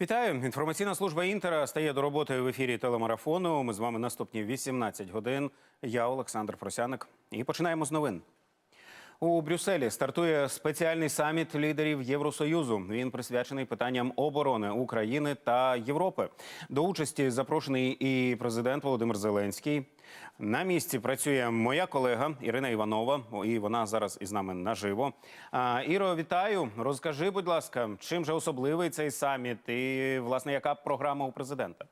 Вітаю! Інформаційна служба Інтера стає до роботи в ефірі телемарафону. Ми з вами наступні 18 годин. Я Олександр Просяник. І починаємо з новин. У Брюсселі стартує спеціальний саміт лідерів Євросоюзу. Він присвячений питанням оборони України та Європи. До участі запрошений і президент Володимир Зеленський. На місці працює моя колега Ірина Іванова, і вона зараз із нами наживо. Іро, вітаю. Розкажи, будь ласка, чим же особливий цей саміт, і власне яка програма у президента?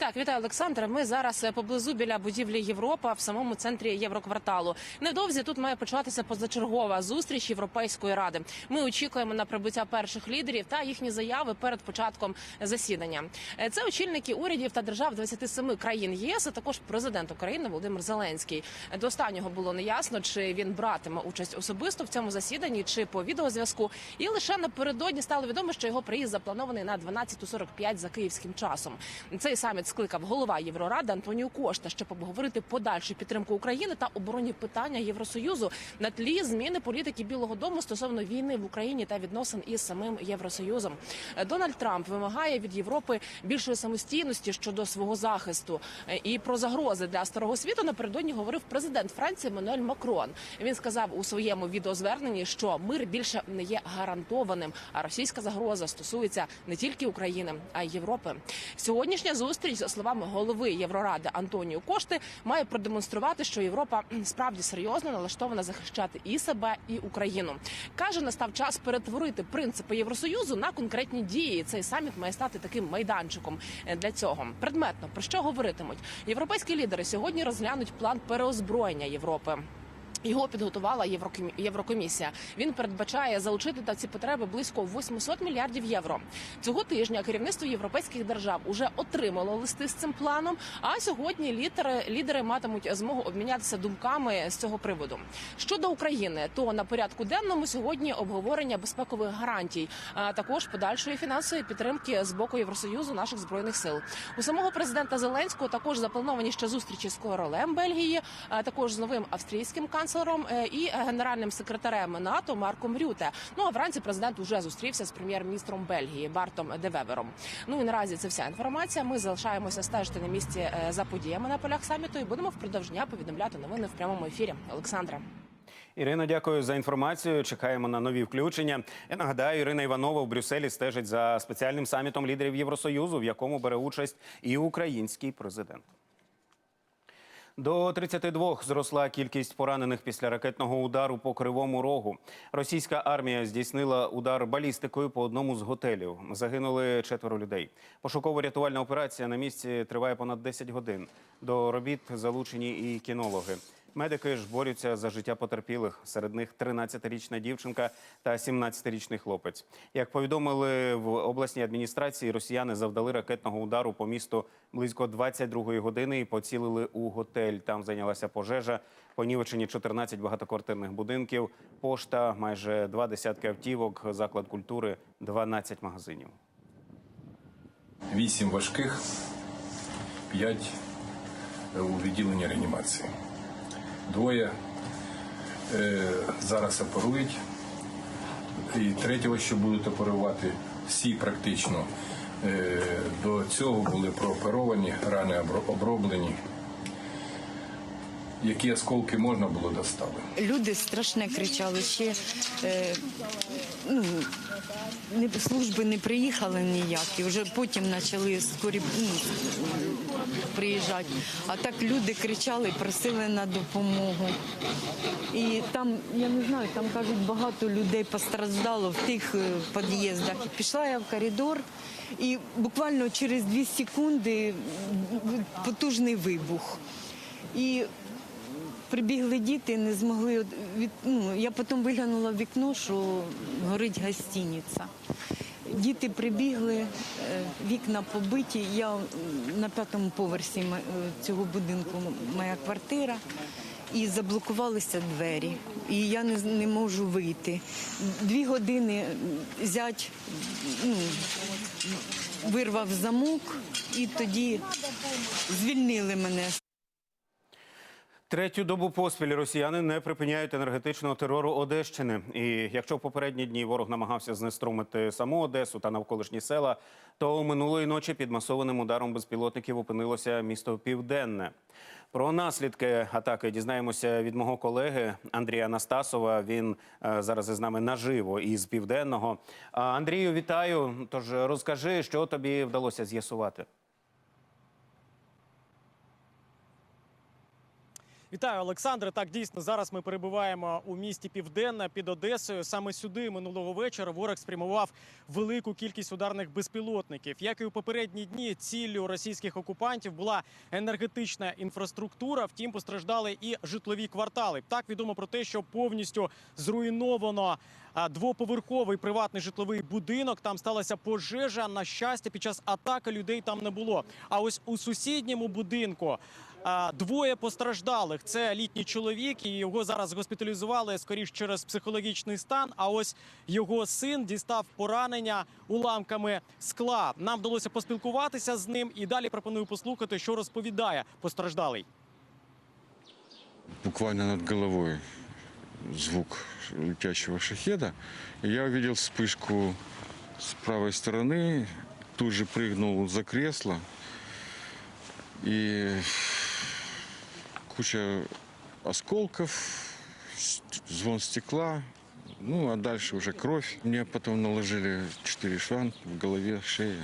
Так, вітаю, Олександре. Ми зараз е, поблизу біля будівлі Європа в самому центрі Єврокварталу. Невдовзі тут має початися позачергова зустріч Європейської ради. Ми очікуємо на прибуття перших лідерів та їхні заяви перед початком засідання. Е, Це очільники урядів та держав 27 країн ЄС, а також президент України Володимир Зеленський. Е, До останнього було неясно, чи він братиме участь особисто в цьому засіданні, чи по відеозв'язку. І лише напередодні стало відомо, що його приїзд запланований на 12.45 за київським часом. Цей саміт скликав голова Євроради Антоніо Кошта, щоб обговорити подальшу підтримку України та оборонні питання Євросоюзу на тлі зміни політики Білого Дому стосовно війни в Україні та відносин із самим Євросоюзом. Дональд Трамп вимагає від Європи більшої самостійності щодо свого захисту і про загрози для старого світу напередодні говорив президент Франції Мануель Макрон. Він сказав у своєму відеозверненні, що мир більше не є гарантованим, а російська загроза стосується не тільки України, а й Європи. Сьогоднішня зустріч, за словами голови Євроради Антоніо Кошти, має продемонструвати, що Європа справді серйозно налаштована захищати і себе, і Україну. каже, настав час перетворити принципи Євросоюзу на конкретні дії. Цей саміт має стати таким майданчиком е, для цього. Предметно про що говоритимуть європейські лідери сьогодні розглянуть план переозброєння Європи. Його підготувала Єврокомі- Єврокомісія. Він передбачає залучити та ці потреби близько 800 мільярдів євро. Цього тижня керівництво європейських держав уже отримало листи з цим планом. А сьогодні лідери, лідери матимуть змогу обмінятися думками з цього приводу. Щодо України, то на порядку денному сьогодні обговорення безпекових гарантій, а також подальшої фінансової підтримки з боку Євросоюзу наших збройних сил. У самого президента Зеленського також заплановані ще зустрічі з королем Бельгії, а також з новим австрійським канцлером е, і е, генеральним секретарем НАТО Марком Рюте. Ну а вранці президент уже зустрівся з прем'єр-міністром Бельгії Бартом Девевером. Ну і наразі це вся інформація. Ми залишаємося стежити на місці е, за подіями на полях саміту і будемо впродовж дня повідомляти новини в прямому ефірі. Олександра. Ірино, дякую за інформацію. Чекаємо на нові включення. Я нагадаю, Ірина Іванова в Брюсселі стежить за спеціальним самітом лідерів Євросоюзу, в якому бере участь і український президент. До 32 зросла кількість поранених після ракетного удару по кривому рогу. Російська армія здійснила удар балістикою по одному з готелів. Загинули четверо людей. Пошуково-рятувальна операція на місці триває понад 10 годин. До робіт залучені і кінологи. Медики ж борються за життя потерпілих. Серед них 13-річна дівчинка та 17-річний хлопець. Як повідомили в обласній адміністрації, росіяни завдали ракетного удару по місту близько 22-ї години і поцілили у готель. Там зайнялася пожежа. Понівечені 14 багатоквартирних будинків, пошта, майже два десятки автівок, заклад культури, 12 магазинів. Вісім важких, п'ять у відділенні реанімації. Двоє е, зараз оперують, і третього, що будуть оперувати, всі практично е, до цього були прооперовані, рани обро- оброблені. Які осколки можна було достали. Люди страшне кричали. Ще е, ну, не, служби не приїхали ніякі. Вже потім почали скорі ну, приїжджати. А так люди кричали, просили на допомогу. І там, я не знаю, там кажуть, багато людей постраждало в тих е, під'їздах. Пішла я в коридор, і буквально через дві секунди потужний вибух. І Прибігли діти, не змогли від. Ну, я потім виглянула в вікно, що горить гостиниця. Діти прибігли, е, вікна побиті. Я на п'ятому поверсі е, цього будинку моя квартира. І заблокувалися двері, і я не, не можу вийти. Дві години зять ну, вирвав замок, і тоді звільнили мене Третю добу поспіль росіяни не припиняють енергетичного терору Одещини. І якщо в попередні дні ворог намагався знеструмити саму Одесу та навколишні села, то минулої ночі під масованим ударом безпілотників опинилося місто Південне. Про наслідки атаки дізнаємося від мого колеги Андрія Настасова. Він е, зараз із нами наживо із південного. Андрію, вітаю. Тож розкажи, що тобі вдалося з'ясувати. Вітаю, Олександре. Так дійсно зараз ми перебуваємо у місті Південне під Одесою. Саме сюди минулого вечора ворог спрямував велику кількість ударних безпілотників. Як і у попередні дні, ціллю російських окупантів була енергетична інфраструктура. Втім, постраждали і житлові квартали. Так відомо про те, що повністю зруйновано. Двоповерховий приватний житловий будинок. Там сталася пожежа. На щастя, під час атаки людей там не було. А ось у сусідньому будинку Двоє постраждалих. Це літній чоловік, і його зараз госпіталізували скоріш через психологічний стан. А ось його син дістав поранення уламками скла. Нам вдалося поспілкуватися з ним, і далі пропоную послухати, що розповідає постраждалий. буквально над головой звук летящего шахеда. И я увидел вспышку с правой стороны, тут же прыгнул за кресло. И куча осколков, звон стекла, ну а дальше уже кровь. Мне потом наложили четыре шва в голове, шее.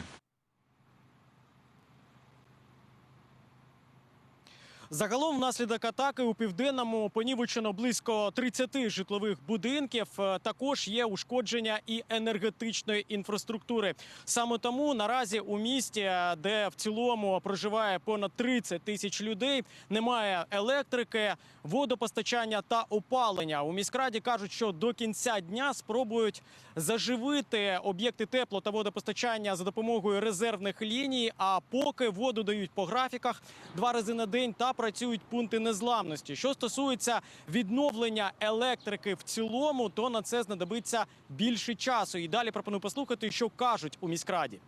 Загалом, внаслідок атаки у південному понівечено близько 30 житлових будинків. Е, Також є ушкодження і енергетичної інфраструктури. Саме тому наразі у місті, е, де в цілому проживає понад 30 тисяч людей, немає електрики, водопостачання та опалення. У міськраді кажуть, що до кінця дня спробують заживити об'єкти тепло та водопостачання за допомогою резервних ліній. А поки воду дають по графіках два рази на день та працюють пункти незламності. Що стосується відновлення електрики в цілому, то на це знадобиться більше часу. І далі пропоную послухати, що кажуть у міськраді.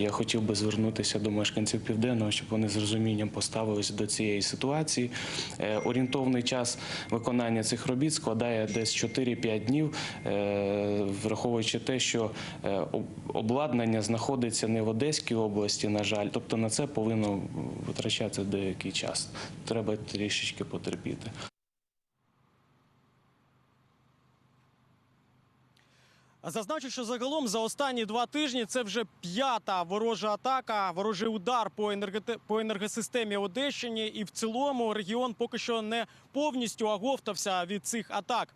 Я хотів би звернутися до мешканців південного, щоб вони з розумінням поставилися до цієї ситуації. Е, Орієнтовний час виконання цих робіт складає десь 4-5 днів, е, враховуючи те, що е, обладнання знаходиться не в Одеській області, на жаль, тобто на це повинно витрачатися деякий час. Треба трішечки потерпіти. Зазначу, що загалом за останні два тижні це вже п'ята ворожа атака, ворожий удар по енерготе... по енергосистемі Одещині, і в цілому регіон поки що не повністю оговтався від цих атак.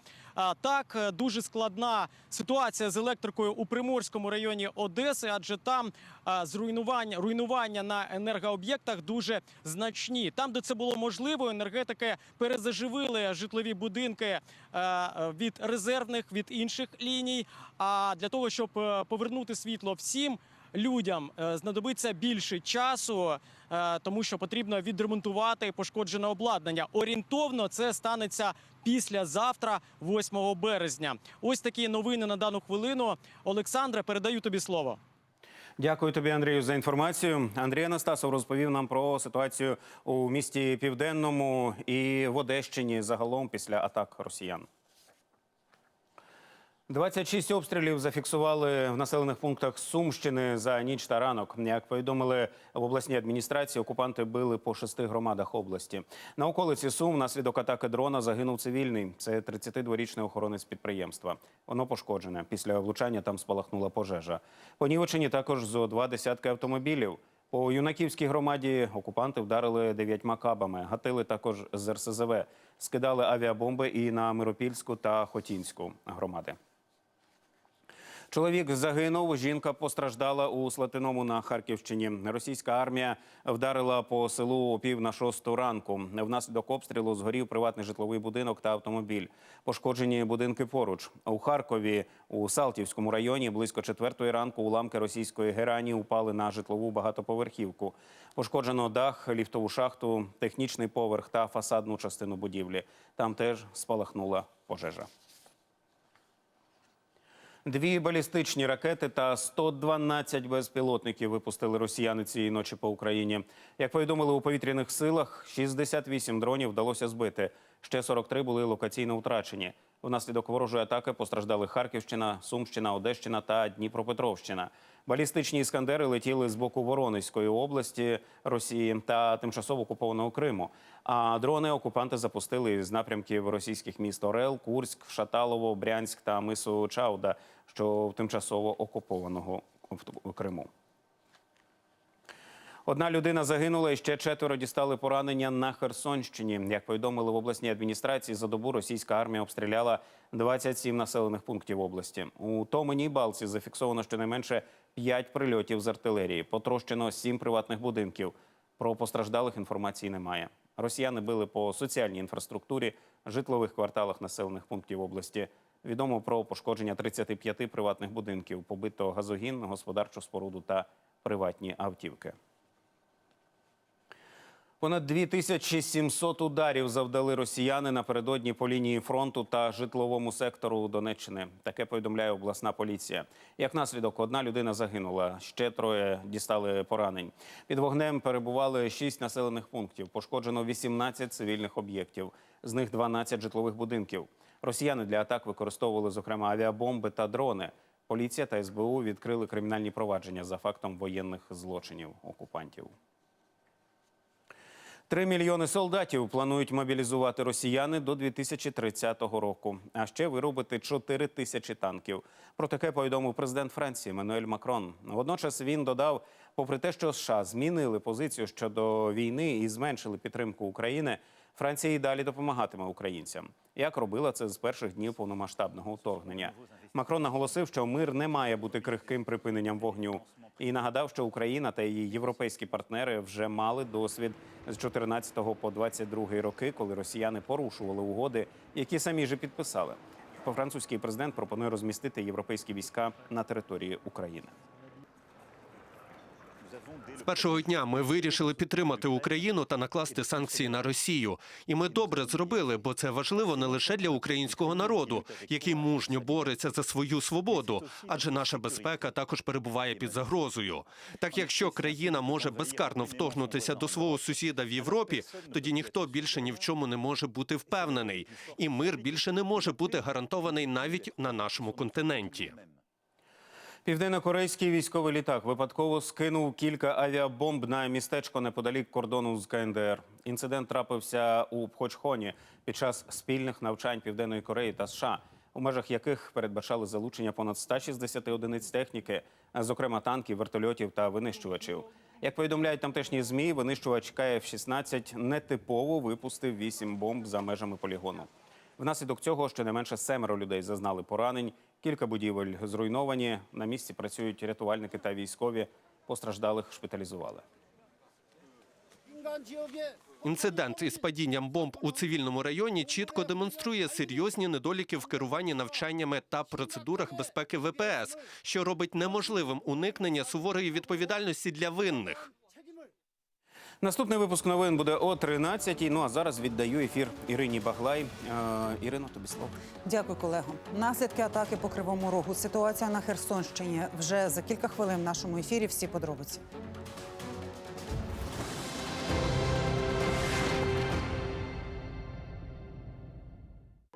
Так е, дуже складна ситуація з електрикою у приморському районі Одеси, адже там зруйнування руйнування на енергооб'єктах дуже значні. Там, де це було можливо, енергетики перезаживили житлові будинки е, від резервних від інших ліній. А для того, щоб е, повернути світло всім. Людям е, знадобиться більше часу, е, тому що потрібно відремонтувати пошкоджене обладнання. Орієнтовно це станеться післязавтра, 8 березня. Ось такі новини на дану хвилину. Олександре, передаю тобі слово. Дякую тобі, Андрію, за інформацію. Андрій Анастасов розповів нам про ситуацію у місті Південному і в Одещині загалом після атак росіян. 26 обстрілів зафіксували в населених пунктах Сумщини за ніч та ранок. Як повідомили в обласній адміністрації, окупанти били по шести громадах області. На околиці Сум внаслідок атаки дрона загинув цивільний. Це 32-річний охоронець підприємства. Воно пошкоджене. Після влучання там спалахнула пожежа. Понівечені також зо два десятки автомобілів. По юнаківській громаді окупанти вдарили дев'ятьма кабами, гатили також з РСЗВ, скидали авіабомби і на Миропільську та Хотінську громади. Чоловік загинув. Жінка постраждала у Слатиному на Харківщині. Російська армія вдарила по селу о пів на шосту ранку. Внаслідок обстрілу згорів приватний житловий будинок та автомобіль. Пошкоджені будинки поруч. У Харкові у Салтівському районі близько четвертої ранку уламки російської герані упали на житлову багатоповерхівку. Пошкоджено дах, ліфтову шахту, технічний поверх та фасадну частину будівлі. Там теж спалахнула пожежа. Дві балістичні ракети та 112 безпілотників випустили росіяни цієї ночі по Україні. Як повідомили у повітряних силах, 68 дронів вдалося збити. Ще 43 були локаційно втрачені. Внаслідок ворожої атаки постраждали Харківщина, Сумщина, Одещина та Дніпропетровщина. Балістичні іскандери летіли з боку Воронезької області Росії та тимчасово окупованого Криму. А дрони окупанти запустили з напрямків російських міст Орел, Курськ, Шаталово, Брянськ та мису Чауда, що в тимчасово окупованого Криму. Одна людина загинула і ще четверо дістали поранення на Херсонщині. Як повідомили в обласній адміністрації, за добу російська армія обстріляла 27 населених пунктів області. У Томені Балці зафіксовано щонайменше 5 прильотів з артилерії. Потрощено 7 приватних будинків. Про постраждалих інформації немає. Росіяни били по соціальній інфраструктурі, житлових кварталах населених пунктів області. Відомо про пошкодження 35 приватних будинків, побито газогін, господарчу споруду та приватні автівки. Понад 2700 ударів завдали росіяни напередодні по лінії фронту та житловому сектору Донеччини. Таке повідомляє обласна поліція. Як наслідок, одна людина загинула, ще троє дістали поранень. Під вогнем перебували шість населених пунктів. Пошкоджено 18 цивільних об'єктів, з них 12 житлових будинків. Росіяни для атак використовували зокрема авіабомби та дрони. Поліція та СБУ відкрили кримінальні провадження за фактом воєнних злочинів окупантів. Три мільйони солдатів планують мобілізувати росіяни до 2030 року, а ще виробити 4 тисячі танків. Про таке повідомив президент Франції Мануель Макрон. Водночас він додав, попри те, що США змінили позицію щодо війни і зменшили підтримку України, Франція і далі допомагатиме українцям, як робила це з перших днів повномасштабного вторгнення. Макрон наголосив, що мир не має бути крихким припиненням вогню, і нагадав, що Україна та її європейські партнери вже мали досвід з 14 по 22 роки, коли росіяни порушували угоди, які самі ж підписали. Французький президент пропонує розмістити європейські війська на території України. З першого дня ми вирішили підтримати Україну та накласти санкції на Росію. І ми добре зробили, бо це важливо не лише для українського народу, який мужньо бореться за свою свободу, адже наша безпека також перебуває під загрозою. Так якщо країна може безкарно вторгнутися до свого сусіда в Європі, тоді ніхто більше ні в чому не може бути впевнений, і мир більше не може бути гарантований навіть на нашому континенті. Південно-корейський військовий літак випадково скинув кілька авіабомб на містечко неподалік кордону з КНДР. Інцидент трапився у Пхочхоні під час спільних навчань Південної Кореї та США, у межах яких передбачали залучення понад 160 одиниць техніки, зокрема танків, вертольотів та винищувачів. Як повідомляють тамтешні змі, винищувач КФ-16 нетипово випустив вісім бомб за межами полігону. Внаслідок цього щонайменше семеро людей зазнали поранень. Кілька будівель зруйновані. На місці працюють рятувальники та військові. Постраждалих шпиталізували. Інцидент із падінням бомб у цивільному районі чітко демонструє серйозні недоліки в керуванні навчаннями та процедурах безпеки ВПС, що робить неможливим уникнення суворої відповідальності для винних. Наступний випуск новин буде о 13-й. Ну а зараз віддаю ефір Ірині Баглай. Е, Ірино, тобі слово. Дякую, колего. Наслідки атаки по кривому рогу. Ситуація на Херсонщині вже за кілька хвилин в нашому ефірі. Всі подробиці.